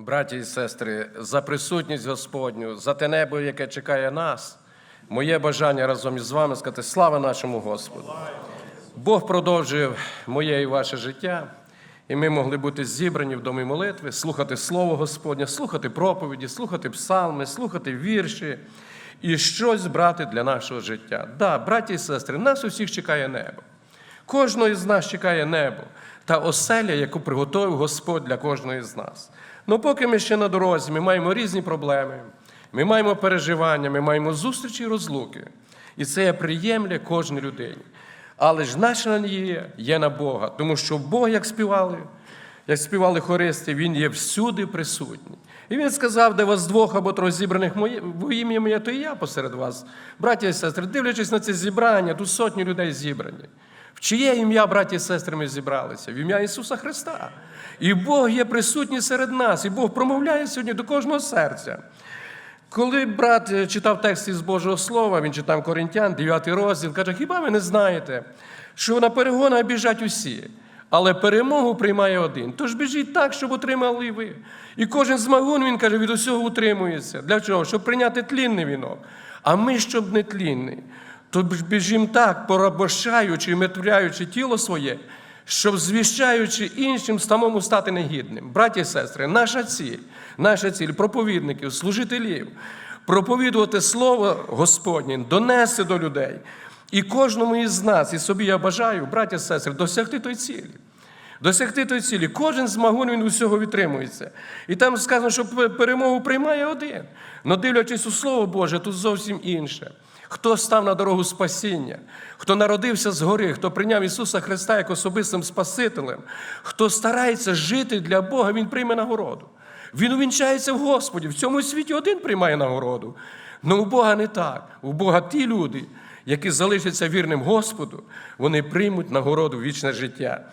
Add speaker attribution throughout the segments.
Speaker 1: Браті і сестри, за присутність Господню, за те небо, яке чекає нас, моє бажання разом із вами сказати слава нашому Господу. Бог продовжив моє і ваше життя, і ми могли бути зібрані в домі молитви, слухати Слово Господнє, слухати проповіді, слухати псалми, слухати вірші і щось брати для нашого життя. Да, браті і сестри, нас усіх чекає небо. Кожного із нас чекає небо та оселя, яку приготовив Господь для кожного з нас. Ну, поки ми ще на дорозі, ми маємо різні проблеми, ми маємо переживання, ми маємо зустрічі і розлуки. І це є приємля кожній людині. Але ж наша надія є на Бога, тому що Бог, як співали, як співали хористи, Він є всюди присутній. І він сказав, де вас двох або трьох зібраних в ім'я моє, то і я посеред вас. Браті і сестри, дивлячись на це зібрання, тут сотні людей зібрані. Чиє ім'я, браті і сестри, ми зібралися? В ім'я Ісуса Христа. І Бог є присутній серед нас, і Бог промовляє сьогодні до кожного серця. Коли брат е, читав текст із Божого Слова, він читав Коринтян, 9 розділ, каже, хіба ви не знаєте, що на перегонах біжать усі, але перемогу приймає один. Тож біжіть так, щоб отримали ви. І кожен змагун, він каже, від усього утримується. Для чого? Щоб прийняти тлінний вінок. А ми, щоб не тлінний, то біжимо так, порабощаючи і метвляючи тіло своє, щоб звіщаючи іншим самому стати негідним. Браті і сестри, наша ціль, наша ціль проповідників, служителів, проповідувати Слово Господнє, донести до людей. І кожному із нас, і собі я бажаю, браті і сестри, досягти той цілі. Досягти той цілі. Кожен змагун він усього відтримується. І там сказано, що перемогу приймає один. Но дивлячись у Слово Боже, тут зовсім інше. Хто став на дорогу спасіння, хто народився згори, хто прийняв Ісуса Христа як особистим Спасителем, хто старається жити для Бога, Він прийме нагороду. Він увінчається в Господі. В цьому світі один приймає нагороду. Але у Бога не так. У Бога ті люди, які залишаться вірним Господу, вони приймуть нагороду вічне життя.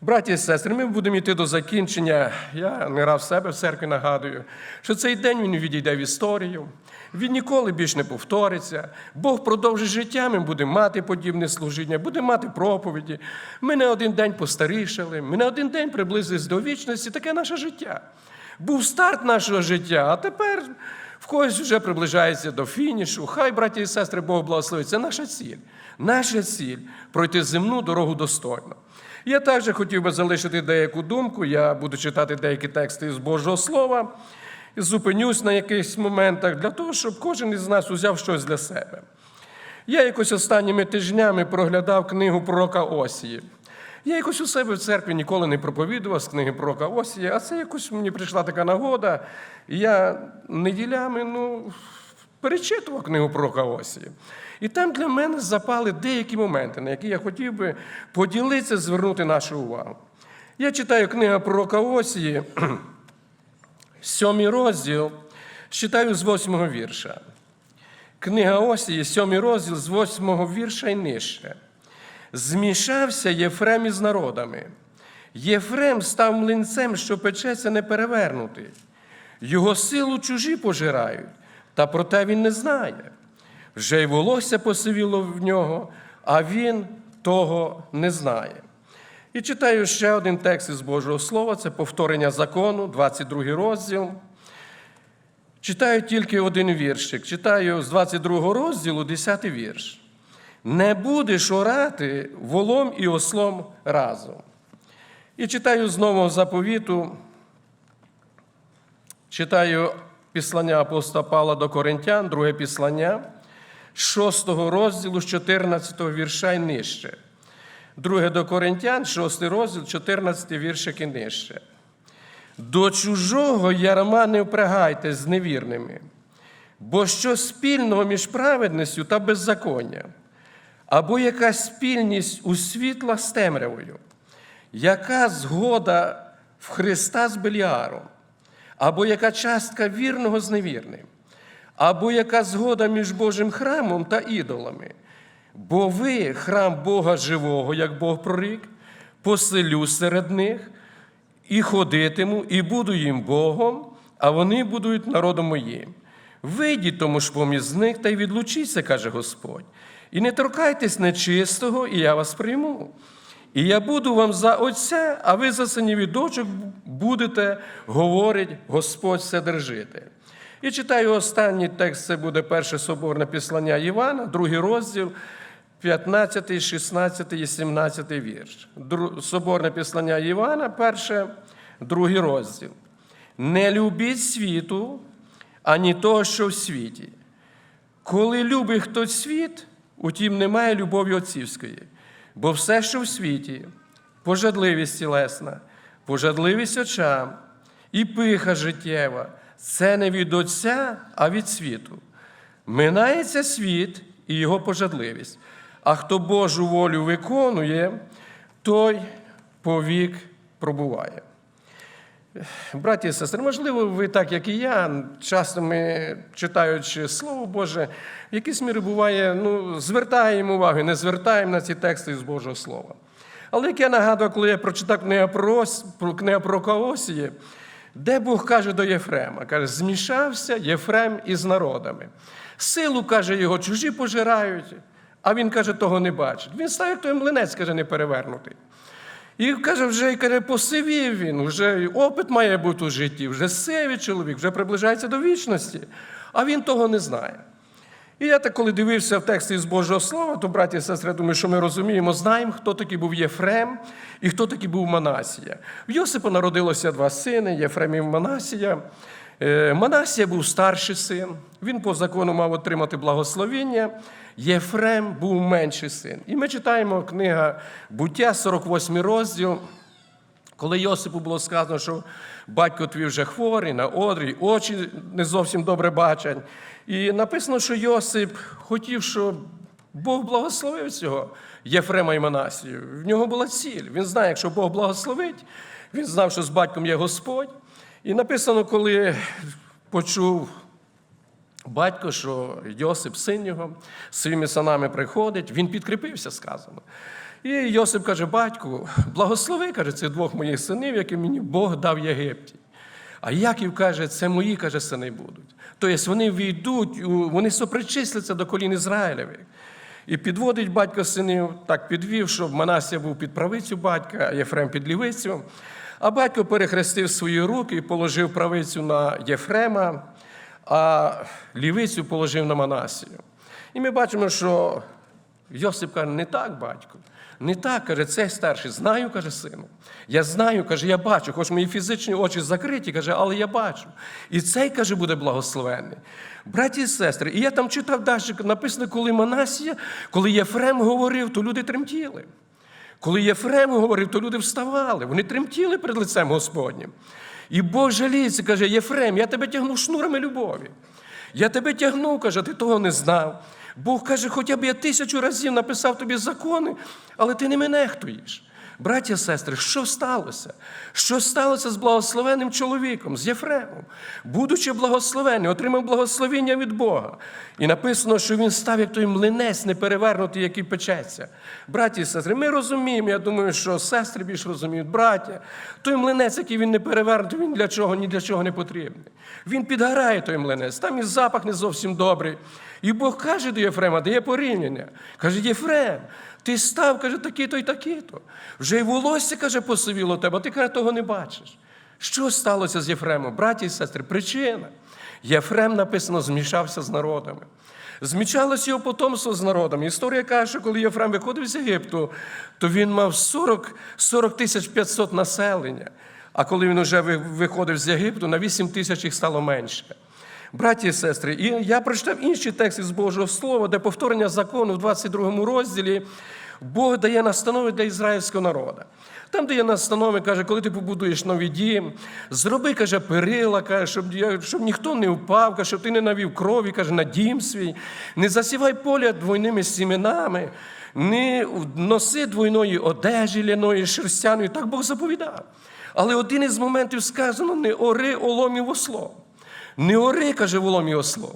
Speaker 1: Браті і сестри, ми будемо йти до закінчення. Я не раз себе в церкві нагадую, що цей день він відійде в історію. Він ніколи більш не повториться. Бог продовжить життя, ми будемо мати подібне служіння, будемо мати проповіді. Ми не один день постарішали, ми не один день приблизились до вічності. Таке наше життя. Був старт нашого життя, а тепер в когось вже приближається до фінішу. Хай, браті і сестри, Бог благословить. Це наша ціль. Наша ціль пройти земну дорогу достойно. Я також хотів би залишити деяку думку. Я буду читати деякі тексти з Божого Слова зупинюсь на якихось моментах для того, щоб кожен із нас узяв щось для себе. Я якось останніми тижнями проглядав книгу пророка Осії. Я якось у себе в церкві ніколи не проповідував з книги пророка Осія, а це якось мені прийшла така нагода. І я неділями ну, перечитував книгу пророка Осії. І там для мене запали деякі моменти, на які я хотів би поділитися, звернути нашу увагу. Я читаю книгу пророка Осії, сьомий розділ, читаю з восьмого вірша. Книга Осії, сьомий розділ з восьмого вірша і нижче. Змішався Єфрем із народами. Єфрем став млинцем, що печеться неперевернутий. Його силу чужі пожирають, та проте він не знає. Вже й волосся посивіло в нього, а він того не знає. І читаю ще один текст із Божого Слова, це повторення закону, 22 розділ. Читаю тільки один віршик. Читаю з 22 розділу, 10 вірш. Не будеш орати волом і ослом разом. І читаю з нового заповіту, читаю післання апостола Павла до Коринтян, друге післання, 6 розділу з 14 вірша і нижче. Друге до Коринтян, 6 розділ, 14 віршик і нижче. До чужого ярма не впрягайте з невірними, бо що спільного між праведністю та беззаконням, або яка спільність у світла з темрявою, яка згода в Христа з Беліаром, або яка частка вірного з невірним, або яка згода між Божим храмом та ідолами. Бо ви храм Бога живого, як Бог прорік, поселю серед них, і ходитиму, і буду їм Богом, а вони будуть народом моїм. Вийдіть тому ж поміж них та й відлучіться, каже Господь, і не торкайтесь нечистого, і я вас прийму. І я буду вам за отця, а ви за синів і дочок будете, говорить Господь Вседержитель. І читаю останній текст, це буде перше соборне післання Івана, другий розділ, 15, 16 і 17 вірш. Соборне післання Івана, перше, другий розділ. Не любіть світу, ані того, що в світі. Коли любить хтось світ, утім немає любові отцівської. Бо все, що в світі, пожадливість тілесна, пожадливість очам і пиха життєва, це не від Отця, а від світу. Минається світ і його пожадливість. А хто Божу волю виконує, той повік пробуває. Браті і сестри, можливо, ви так, як і я, часто ми, читаючи Слово Боже, в якійсь мірі буває, ну, звертаємо увагу, не звертаємо на ці тексти з Божого Слова. Але як я нагадую, коли я прочитав книгу про книгу про Каосії, де Бог каже до Єфрема, каже, змішався Єфрем із народами. Силу, каже, його чужі пожирають, а він каже, того не бачить. Він став, як той млинець, каже, не перевернутий. І каже, вже каже, посивів він, вже опит має бути у житті, вже сивий чоловік, вже приближається до вічності, а він того не знає. І я так, коли дивився в тексті з Божого Слова, то, браті і сестри, я думаю, що ми розуміємо, знаємо, хто такий був Єфрем і хто такий був Манасія. В Йосипа народилося два сини, Єфрем і Манасія. Е, Манасія був старший син, він по закону мав отримати благословіння. Єфрем був менший син. І ми читаємо книга Буття, 48 розділ. Коли Йосипу було сказано, що батько твій вже хворий на одрі, очі не зовсім добре бачать. І написано, що Йосип хотів, щоб Бог благословив цього Єфрема і Манасію. В нього була ціль. Він знає, якщо Бог благословить, він знав, що з батьком є Господь. І написано, коли почув Батько, що Йосип, син його, своїми синами приходить, він підкріпився, сказано. І Йосип каже: батьку, благослови, каже, цих двох моїх синів, які мені Бог дав в Єгипті. А Яків каже, це мої каже, сини будуть. Тобто вони війдуть, вони сопричисляться до колін Ізраїлевих. І підводить батько синів, так підвів, щоб Манасія був під правицю батька, а Єфрем під лівицю. А батько перехрестив свої руки і положив правицю на Єфрема, а лівицю положив на Манасію. І ми бачимо, що Йосип каже, не так, батько. Не так, каже, цей старший. Знаю, каже сину. Я знаю, каже, я бачу, хоч мої фізичні очі закриті, каже, але я бачу. І цей, каже, буде благословенний. Браті і сестри, і я там читав далі, написано, коли Манасія, коли Єфрем говорив, то люди тремтіли. Коли Єфрем говорив, то люди вставали, вони тремтіли перед лицем Господнім. І Бог жаліється, каже, Єфрем, я тебе тягну шнурами любові. Я тебе тягну, каже, ти того не знав. Бог каже, хоча б я тисячу разів написав тобі закони, але ти не мене нехтуєш. Браття, сестри, що сталося? Що сталося з благословенним чоловіком, з Єфремом? Будучи благословений, отримав благословіння від Бога. І написано, що він став як той млинець неперевернутий, який печеться. Браті і сестри, ми розуміємо, я думаю, що сестри більш розуміють, браття. Той млинець, який він не перевернутий, він для чого, ні для чого не потрібний. Він підгорає той млинець, там і запах не зовсім добрий. І Бог каже до Єфрема, дає порівняння. Каже, Єфрем, ти став, каже, такий-то і такий-то. Вже й волосся, каже, посивіло тебе, а ти каже, того не бачиш. Що сталося з Єфремом? Браті і сестри, причина. Єфрем написано, змішався з народами. Змічалося його потомство з народом. Історія каже, що коли Єфрем виходив з Єгипту, то він мав 40, 40 тисяч 500 населення. А коли він вже виходив з Єгипту, на 8 тисяч їх стало менше. Браті і сестри, і я прочитав інші тексти з Божого Слова, де повторення закону в 22 розділі Бог дає настанови для ізраїльського народу. Там дає настанови, каже, коли ти побудуєш новий дім, зроби, каже, перила, каже, щоб, щоб ніхто не впав, каже, щоб ти не навів крові, каже, на дім свій, не засівай поля двойними сімінами, не носи двойної одежі ляної, шерстяної. Так Бог заповідав. Але один із моментів сказано: не ори оломів ослом. Не ори, каже його ослов.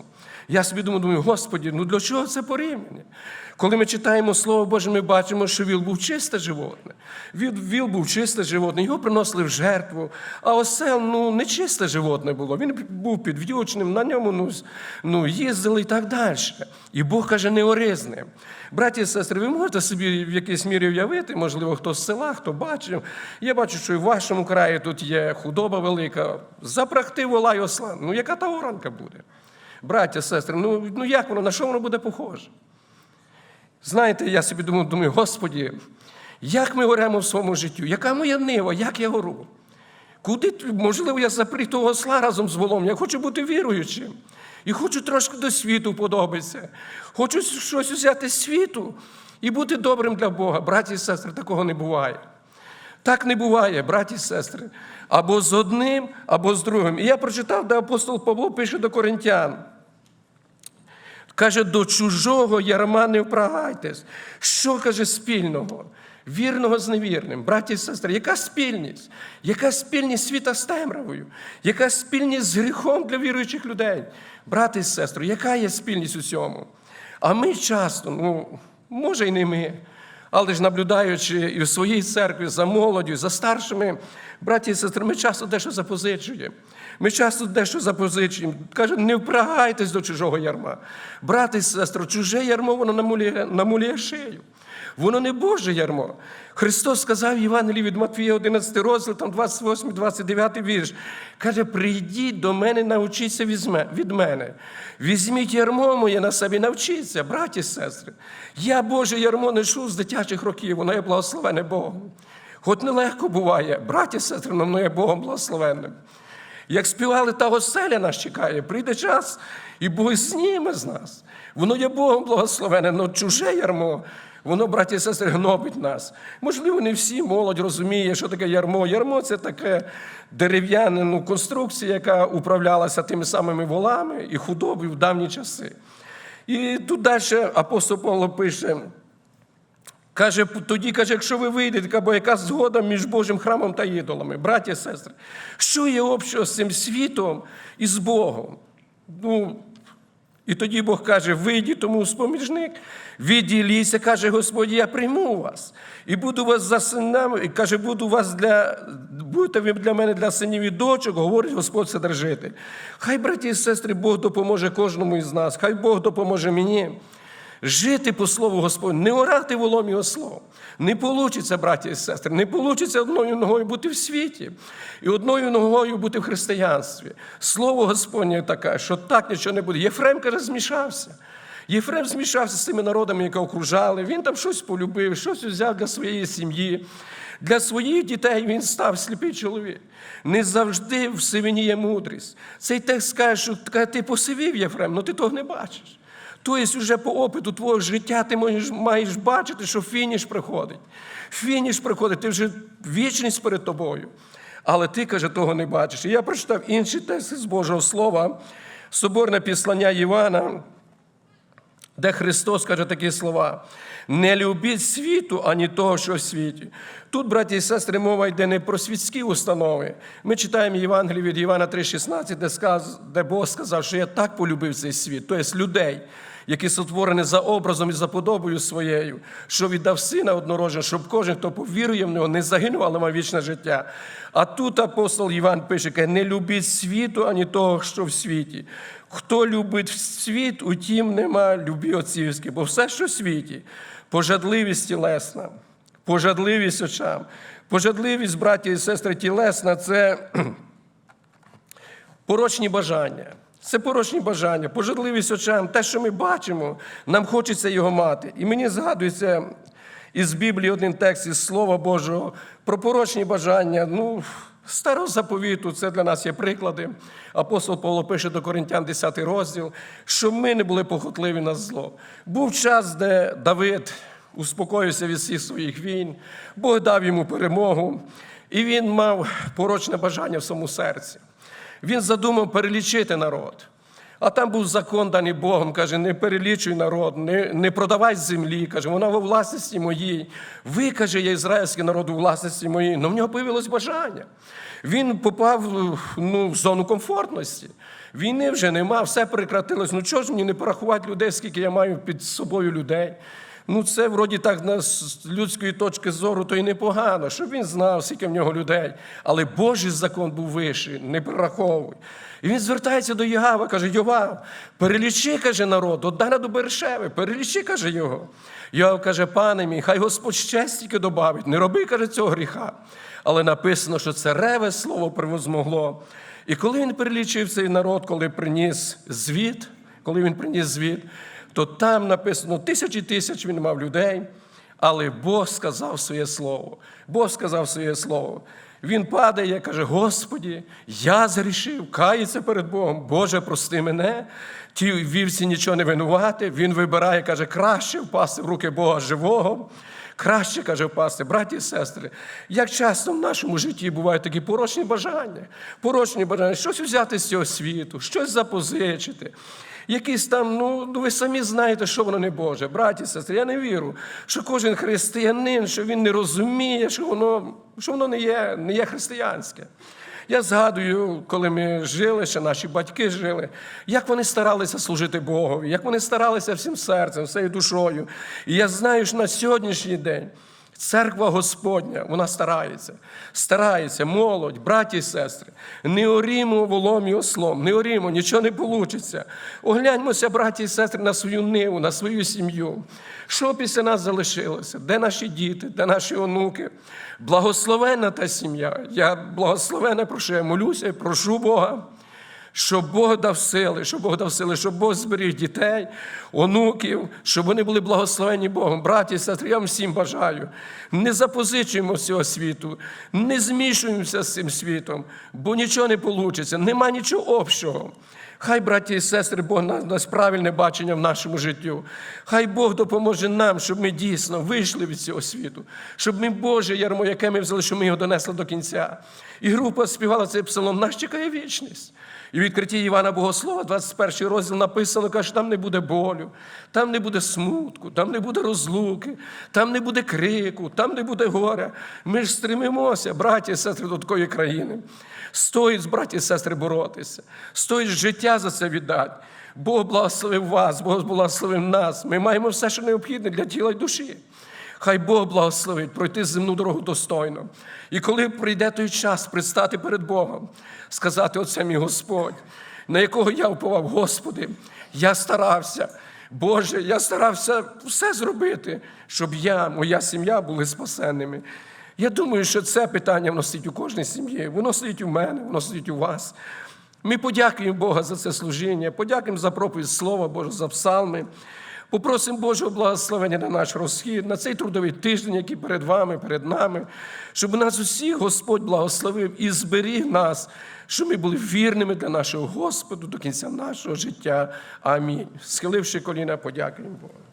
Speaker 1: Я собі думаю, думаю, Господі, ну для чого це порівняння? Коли ми читаємо Слово Боже, ми бачимо, що віл був чисте животне. Віл, був чисте животне, його приносили в жертву. А осел ну, не чисте животне було. Він був підв'ючним, на ньому ну, ну, їздили і так далі. І Бог каже, не оризне. Браті і сестри, ви можете собі в якійсь мірі уявити, можливо, хто з села, хто бачив. Я бачу, що і в вашому краї тут є худоба велика. Запрахти вола й осла. Ну, яка та оранка буде? Браття, сестри, ну, ну як воно, на що воно буде похоже? Знаєте, я собі думаю, думаю, Господі, як ми горемо в своєму житті? Яка моя нива, як я гору? Куди, можливо, я запріг того осла разом з волом. Я хочу бути віруючим. І хочу трошки до світу подобатися. Хочу щось взяти з світу і бути добрим для Бога. Браті і сестри, такого не буває. Так не буває, браті і сестри. Або з одним, або з другим. І я прочитав, де апостол Павло пише до коринтян. Каже, до чужого ярма не впрагайтесь. Що каже спільного? Вірного з невірним, браті і сестри, яка спільність? Яка спільність світа з темрявою? Яка спільність з гріхом для віруючих людей? Брати і сестри, яка є спільність у цьому? А ми часто, ну, може й не ми, але ж наблюдаючи і в своїй церкві за молоддю, за старшими, браті і сестри, ми часто дещо запозичуємо. Ми часто дещо запозичуємо. Каже, не впрагайтесь до чужого ярма. Брати і сестри, чуже ярмо, воно намулює, намулює шию. Воно не Боже ярмо. Христос сказав в Євангелії від Матвія 11 розділ, там 28, 29 вірш. Каже, прийдіть до мене, навчіться від мене. Візьміть ярмо моє на себе, навчіться, браті і сестри. Я Боже ярмо нешу з дитячих років, воно є благословене Богом. Хоч нелегко буває, браті і сестри, воно є Богом благословенним. Як співали та оселя нас чекає, прийде час, і Бог зніме з нас. Воно є Богом благословене, але чуже ярмо, воно, браті і сестри, гнобить нас. Можливо, не всі молодь розуміє, що таке ярмо. Ярмо це таке дерев'яна ну, конструкція, яка управлялася тими самими волами і худобою в давні часи. І тут далі апостол Павло пише. Каже, тоді каже, якщо ви вийдете, або яка згода між Божим храмом та ідолами, браті і сестри, що є общого з цим світом і з Богом? Ну, і тоді Бог каже: вийдіть тому споміжник, відділіться, каже Господь, я прийму вас. І буду вас за синами, і каже, буду вас для, будете ви для мене для синів і дочок, говорить Господь Вседержитель. Хай, браті і сестри, Бог допоможе кожному із нас, хай Бог допоможе мені. Жити по слову Господню, не орати волом його слово. Не вийде, браті і сестри, не вийде одною ногою бути в світі і одною ногою бути в християнстві. Слово Господнє таке, що так нічого не буде. Єфрем, каже, змішався. Єфрем змішався з тими народами, які окружали. Він там щось полюбив, щось взяв для своєї сім'ї. Для своїх дітей він став сліпий чоловік. Не завжди в сивині є мудрість. Цей текст каже, що ти посивів, Єфрем, але ти того не бачиш. Тобто, вже по опиту твого життя ти маєш, маєш бачити, що фініш приходить. Фініш приходить, ти вже вічність перед тобою. Але ти, каже, того не бачиш. І я прочитав інший текст з Божого Слова, соборне післання Івана, де Христос каже такі слова: не любіть світу, ані того, що в світі. Тут, браті і сестри, мова йде не про світські установи. Ми читаємо Євангелію від Івана 3,16, де, де Бог сказав, що я так полюбив цей світ, тобто людей, які сотворені за образом і за подобою своєю, що віддав сина однородженого, щоб кожен, хто повірує в нього, не загинув, але мав вічне життя. А тут апостол Іван пише, не любіть світу, ані того, що в світі. Хто любить світ, утім нема любі отцівські, бо все, що в світі, пожадливість тілесна, пожадливість очам, пожадливість, браті і сестри, тілесна це порочні бажання. Це порочні бажання, пожадливість очам, те, що ми бачимо, нам хочеться його мати. І мені згадується із Біблії один текст із Слова Божого про порочні бажання. Ну, старого заповіту, це для нас є приклади. Апостол Павло пише до Коринтян 10 розділ, що ми не були похотливі на зло. Був час, де Давид успокоївся від всіх своїх війн, Бог дав йому перемогу, і він мав порочне бажання в своєму серці. Він задумав перелічити народ. А там був закон даний Богом, каже, не перелічуй народ, не, не продавай землі, каже, вона во власності моїй. Ви, каже, є ізраїльський народ у власності моїй. Ну в нього появилось бажання. Він попав ну, в зону комфортності. Війни вже нема, все прекратилось. Ну чого ж мені не порахувати людей, скільки я маю під собою людей? Ну, це вроді так з людської точки зору, то й непогано, щоб він знав, скільки в нього людей. Але Божий закон був вищий, не прораховуй. І він звертається до Єгава, каже: Йовав, перелічи, каже народ, от Дана до Бершеви, перелічи, каже його. Йовав каже, пане мій, хай Господь ще стільки добавить, не роби, каже, цього гріха. Але написано, що це реве слово превозмогло. І коли він перелічив цей народ, коли приніс звіт, коли він приніс звіт, то там написано тисячі тисяч він мав людей, але Бог сказав своє слово. Бог сказав своє слово. Він падає, каже: Господі, я зрішив, кається перед Богом. Боже, прости мене. Ті вівці нічого не винувати. Він вибирає, каже, краще впасти в руки Бога живого. Краще, каже, впасти, браті і сестри, як часто в нашому житті бувають такі порочні бажання, порочні бажання, щось взяти з цього світу, щось запозичити. Якісь там, ну, ну ви самі знаєте, що воно не Боже. Браті сестри, я не вірю, що кожен християнин, що він не розуміє, що воно, що воно не є, не є християнське. Я згадую, коли ми жили, ще наші батьки жили, як вони старалися служити Богові, як вони старалися всім серцем, всією душою. І я знаю, що на сьогоднішній день церква Господня, вона старається, старається, молодь, браті і сестри. Не орімо волом і ослом, не орімо, нічого не вийде. Огляньмося, браті і сестри, на свою ниву, на свою сім'ю. Що після нас залишилося? Де наші діти, де наші онуки? Благословенна та сім'я. Я благословена, про що я молюся прошу Бога. Щоб Бог дав сили, щоб Бог дав сили, щоб Бог зберіг дітей, онуків, щоб вони були благословені Богом. Браті сестри, я вам всім бажаю. Не запозичуємо цього світу, не змішуємося з цим світом, бо нічого не вийде, нема нічого общого. Хай, браті і сестри, Бог на- дасть правильне бачення в нашому життю. Хай Бог допоможе нам, щоб ми дійсно вийшли від цього світу, щоб ми Боже ярмо, яке ми взяли, щоб ми його донесли до кінця. І група співала цей псалом, нас чекає вічність. І в відкритті Івана Богослова, 21 розділ написано, каже, там не буде болю, там не буде смутку, там не буде розлуки, там не буде крику, там не буде горя. Ми ж стремимося, браті і сестри, до такої країни. Стоїть, браті і сестри, боротися, стоїть життя за це віддати. Бог благословив вас, Бог благословив нас. Ми маємо все, що необхідне для тіла і душі. Хай Бог благословить пройти земну дорогу достойно. І коли прийде той час предстати перед Богом, сказати, Оце мій Господь, на якого я вповав, Господи, я старався. Боже, я старався все зробити, щоб я, моя сім'я були спасенними. Я думаю, що це питання воно стоїть у кожній сім'ї, воно стоїть у мене, воно стоїть у вас. Ми подякуємо Бога за це служіння, подякуємо за проповідь Слова Божого, за псалми. Попросимо Божого благословення на наш розхід, на цей трудовий тиждень, який перед вами, перед нами, щоб нас усіх Господь благословив і зберіг нас, щоб ми були вірними для нашого Господу до кінця нашого життя. Амінь. Схиливши коліна, подякуємо Богу.